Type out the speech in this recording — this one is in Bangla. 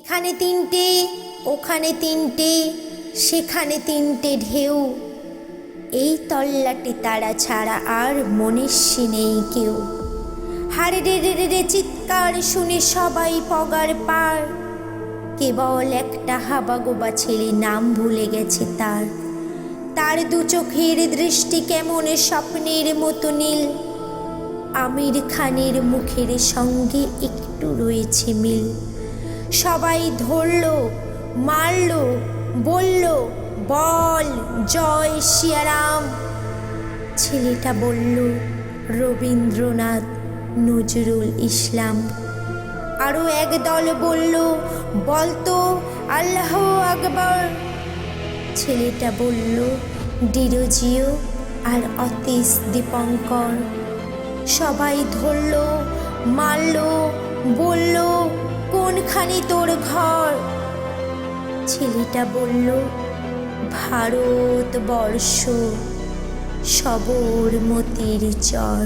এখানে তিনটে, ওখানে তিনটে, সেখানে তিনটে ঢেউ। এই তল্লাটে তারা ছাড়া আর মনীষী নেই কেউ। হারে রে রে রে চিৎকার শুনে সবাই পগার পার। কেবল একটা হাবাগোবা ছেলে নাম ভুলে গেছে তার। তার দু চোখের দৃষ্টি কেমন স্বপ্নের মতো নীল। আমির খানের মুখের সঙ্গে একটু রয়েছে মিল। সবাই ধরল, মারল, বলল, বল, জয় শিয়ারাম। ছেলেটা বলল, রবীন্দ্রনাথ নজরুল ইসলাম। আরও এক দল বলল বলতো আল্লাহ আকবর। ছেলেটা বলল ডিরোজিও আর অতীশ দীপঙ্কর। সবাই ধরল, মারল, বলল কোনখানি তোর ঘর। ছেলেটা বলল ভারতবর্ষ সবরমতির চর।